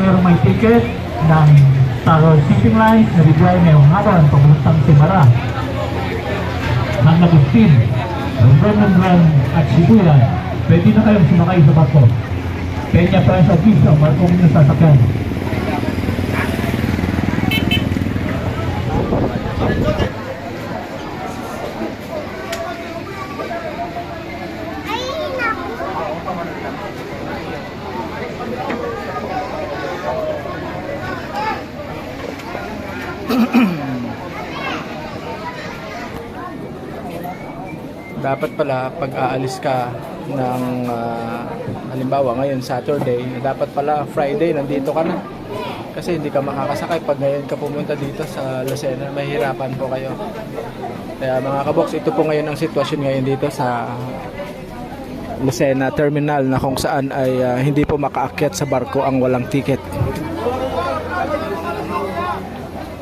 pero may ticket ng Taro Shipping Line na bigay ngayong hapon papuntang Timara. Ng Agustin, Vernon at Sibuyan, pwede na kayong sumakay sa barko. Peña Francia Beach ang barkong inyong sasakyan. Dapat pala pag aalis ka ng ah, halimbawa ngayon Saturday, dapat pala Friday nandito ka na. Kasi hindi ka makakasakay pag ngayon ka pumunta dito sa Lucena, mahirapan po kayo. Kaya mga kabox, ito po ngayon ang sitwasyon ngayon dito sa Lucena Terminal na kung saan ay ah, hindi po makaakyat sa barko ang walang ticket.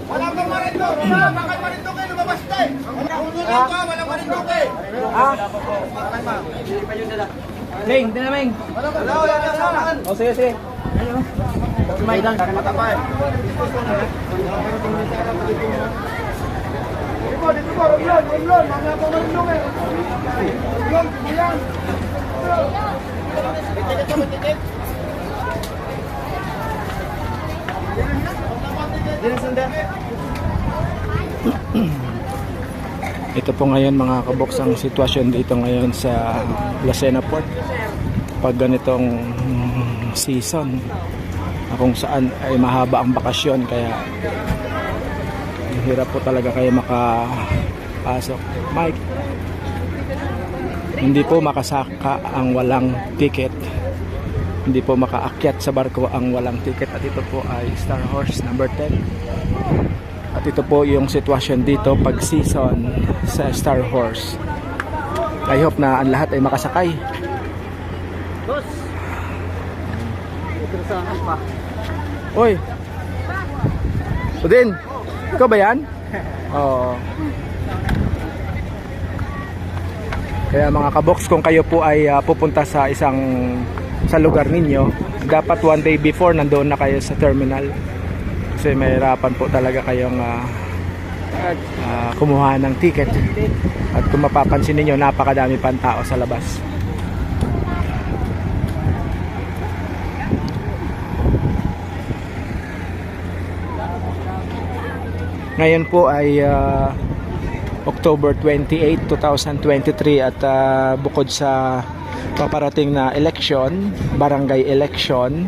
Wala pang marindoke ha! Bakit marindoke lumabas tayo? Wala pa, wala! Ming, hindi na Ming. Wala, wala, wala! O sige, sige. May dang, matapay. Dito, dito po, Romlon, Romlon, mga pang marindoke! Romlon, yan! Ticket ka, may ticket? Dinasunda. Ito po ngayon mga kaboks ang sitwasyon dito ngayon sa Lucena Port. Pag ganitong mm, season kung saan ay mahaba ang bakasyon kaya hirap po talaga kayo makapasok. Mike hindi po makasaka ang walang ticket. Hindi po makaakyat sa barko ang walang ticket. At ito po ay Star Horse number 10 at ito po yung sitwasyon dito pag season sa Star Horse. I hope na ang lahat ay makasakay. Oy! Udin! Ikaw ba yan? Oo. Kaya mga kabox, kung kayo po ay ah, pupunta sa isang sa lugar ninyo, dapat one day before nandoon na kayo sa terminal. Kasi mahirapan po talaga kayong ah, ah, kumuha ng ticket. At kung mapapansin ninyo, napakadami pang tao sa labas. Ngayon po ay ah, October 28, 2023 at ah, bukod sa paparating na election, barangay election,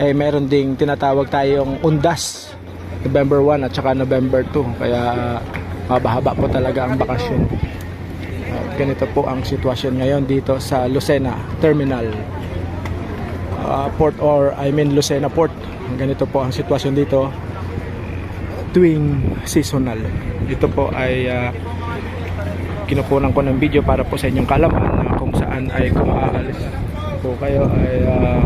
eh meron ding tinatawag tayong undas November 1 at saka November 2 kaya mahaba-haba po talaga ang bakasyon. At ganito po ang sitwasyon ngayon dito sa Lucena Terminal. Uh, Port or I mean Lucena Port. Ganito po ang sitwasyon dito tuwing seasonal. Ito po ay uh, kinukunan ko ng video para po sa inyong kalaman na kung saan ay kung aalis po kayo ay uh,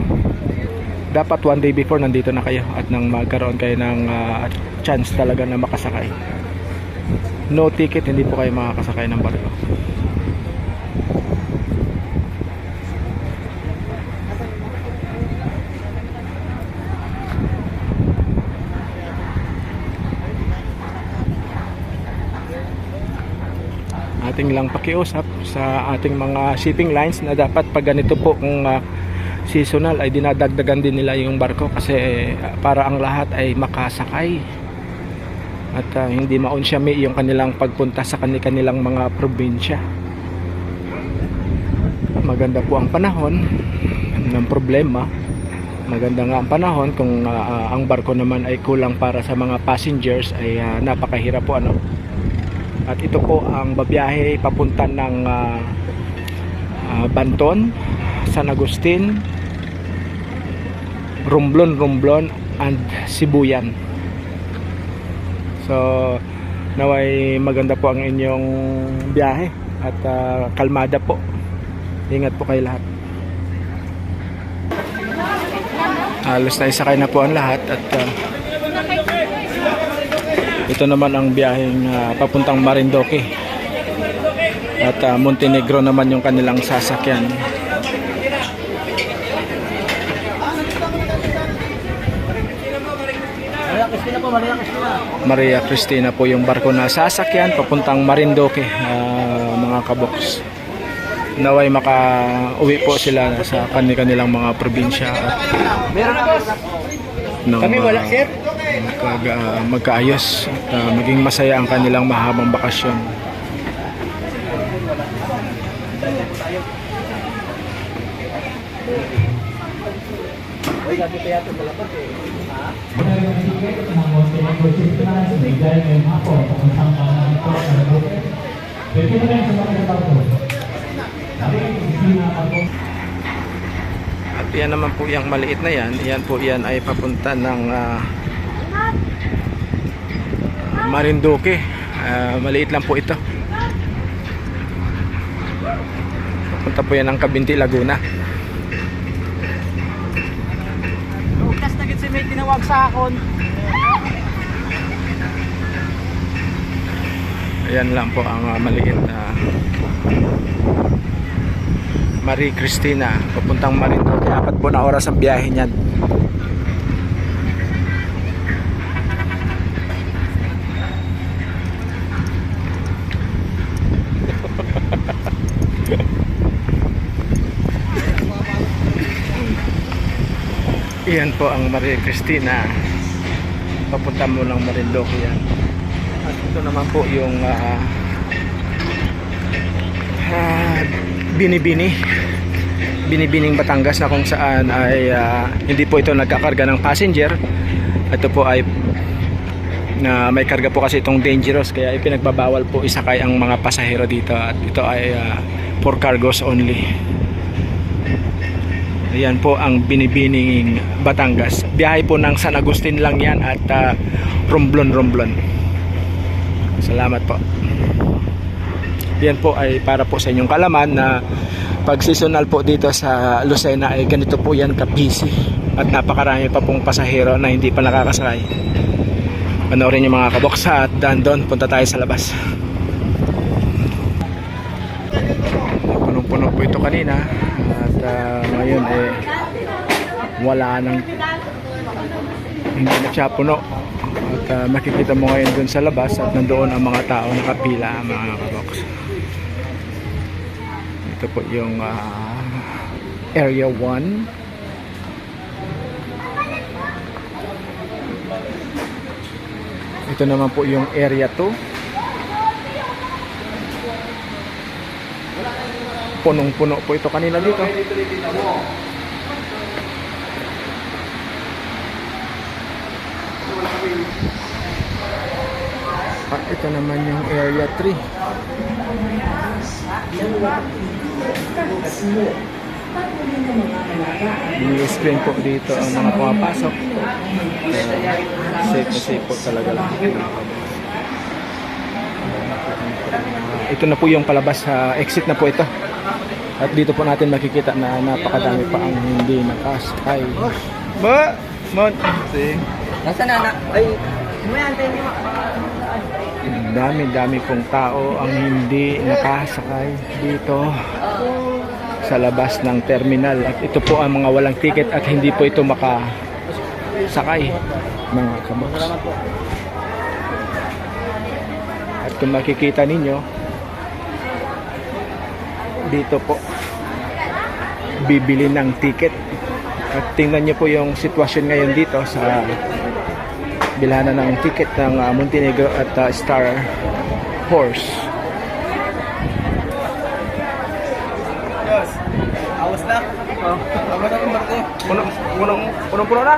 dapat one day before nandito na kayo at nang magkaroon kayo ng uh, chance talaga na makasakay. No ticket hindi po kayo makakasakay ng barko. Ating lang pakiusap sa ating mga shipping lines na dapat pag ganito po kung uh, seasonal ay dinadagdagan din nila yung barko kasi uh, para ang lahat ay makasakay. At uh, hindi maunsyami yung kanilang pagpunta sa kanilang mga probinsya. Maganda po ang panahon ng problema. Maganda nga ang panahon kung uh, ang barko naman ay kulang para sa mga passengers ay uh, napakahirap po ano? At ito po ang babiyahe papunta ng uh, uh, Banton, San Agustin, Romblon, Romblon and Sibuyan. So naway maganda po ang inyong biyahe at uh, kalmada po. Ingat po kayo lahat. Halos na isakay na po ang lahat at uh, ito naman ang biyaheng ah, papuntang Marindoque. At ah, Montenegro naman yung kanilang sasakyan. Maria Cristina po yung barko na sasakyan papuntang Marindoque, ah, mga kaboks. Naway maka-uwi po sila sa kanilang mga probinsya at ng, Kami wala, ah, sir. magka, ah, magkaayos at ah, maging masaya ang kanilang mahabang bakasyon. Meron ng ticket ng Montenegro Systems, bigay ngayong hapon papuntang Manito, Marinduque. Pwede na rin sa mga barko. Sabi, Cristina ako. At yan naman po yung maliit na yan. Yan po yan ay papunta ng ah, Marinduque. Ah, maliit lang po ito. Papunta po yan ng Kabinti, Laguna. Lukas na gid si may tinawag sa akon. Ayan lang po ang ah, maliit na Marie Cristina papuntang Marinduque. Apat po na oras ang biyahe niyan. Iyan po ang Maria Cristina. Papunta mo ng Marinduque yan. At ito naman po yung ah, ah, Binibini. Binibining Batangas na kung saan ay ah, hindi po ito nagkakarga ng passenger. Ito po ay na may karga po kasi itong dangerous kaya ipinagbabawal po isakay ang mga pasahero dito at ito ay ah, for cargos only. Ayan po ang binibining Batangas. Biyahe po ng San Agustin lang yan at ah, Romblon Romblon. Salamat po. Yan po ay para po sa inyong kalaman na pag seasonal po dito sa Lucena ay ganito po yan ka-busy at napakarami pa pong pasahero na hindi pa nakakasakay. Panoorin yung mga kaboksa at daan doon, punta tayo sa labas. Punong-puno po ito kanina ah, ngayon eh wala nang hindi na at ah, makikita mo ngayon dun sa labas at nandoon ang mga tao nakapila mga kabox. Ito po yung ah, area 1 ito naman po yung area 2 punong-puno po ito kanina dito At ito naman yung area 3 Ini-explain po dito ang mga pumapasok. Uh, safe na safe po talaga lang. Ito na po yung palabas sa exit na po ito. At dito po natin makikita na napakadami pa ang hindi nakasakay. Ba? Monte. Nasaan na? Ay, may antay niyo. Dami-dami pong tao ang hindi nakasakay dito sa labas ng terminal at ito po ang mga walang ticket at hindi po ito makasakay mga kaboks. At kung makikita ninyo dito po bibili ng ticket at tingnan nyo po yung sitwasyon ngayon dito sa bilhanan ng ticket ng ah, Montenegro at ah, Star Horse. Awas na. Oh. Awas na kung barko. Puno, puno na?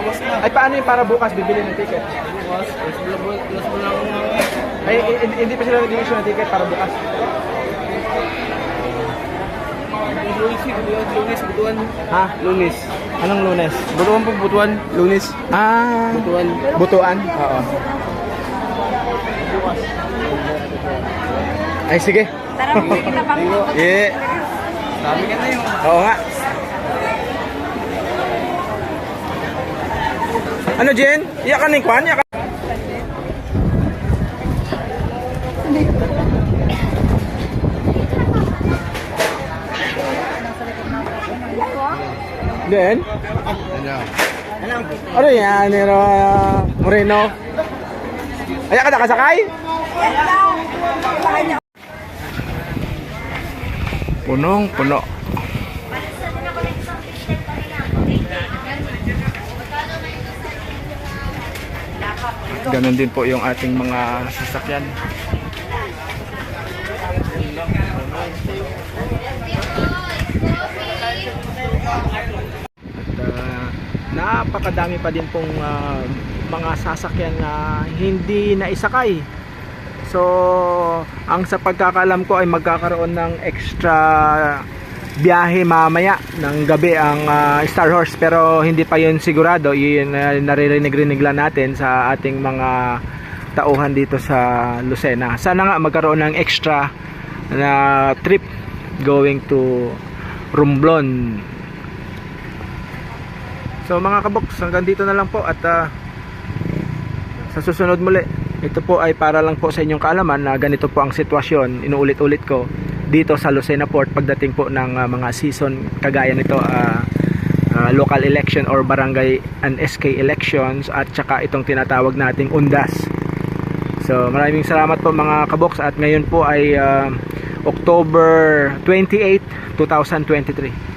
Awas na. Ay paano yung para bukas bibili ng ticket? Bulabol. Plus bulabol lang mga. Ay i- i- hindi pa sila nag-issue ng ticket para bukas. Lunes, lunes, butuan. Ha? Lunes. Anong lunes? Butuan po, butuan. Lunes. Ah, Butuan. butuan? Oo. Ay sige. Tara, bili kita pa. Eh, Dami ka na yung. oo nga. Ano Jen? Iyakan ng kwan? Then, Ano? Yan, Nero uh, Moreno? Ayan ka nakasakay? Punong puno. Ganon din po yung ating mga sasakyan. At ah, napakadami pa din pong ah, mga sasakyan na hindi naisakay. So, ang sa pagkakaalam ko ay magkakaroon ng extra biyahe mamaya ng gabi ang ah, Star Horse pero hindi pa yun sigurado. Yun uh, naririnig-rinig lang natin sa ating mga tauhan dito sa Lucena. Sana nga magkaroon ng extra na trip going to Romblon. So mga kaboks, hanggang dito na lang po at ah, sa susunod muli, ito po ay para lang po sa inyong kaalaman na ganito po ang sitwasyon, inuulit-ulit ko dito sa Lucena Port pagdating po ng ah, mga season kagaya nito ah, ah, local election or barangay and SK elections at saka itong tinatawag nating undas. So maraming salamat po mga kaboks at ngayon po ay ah, October 28, 2023.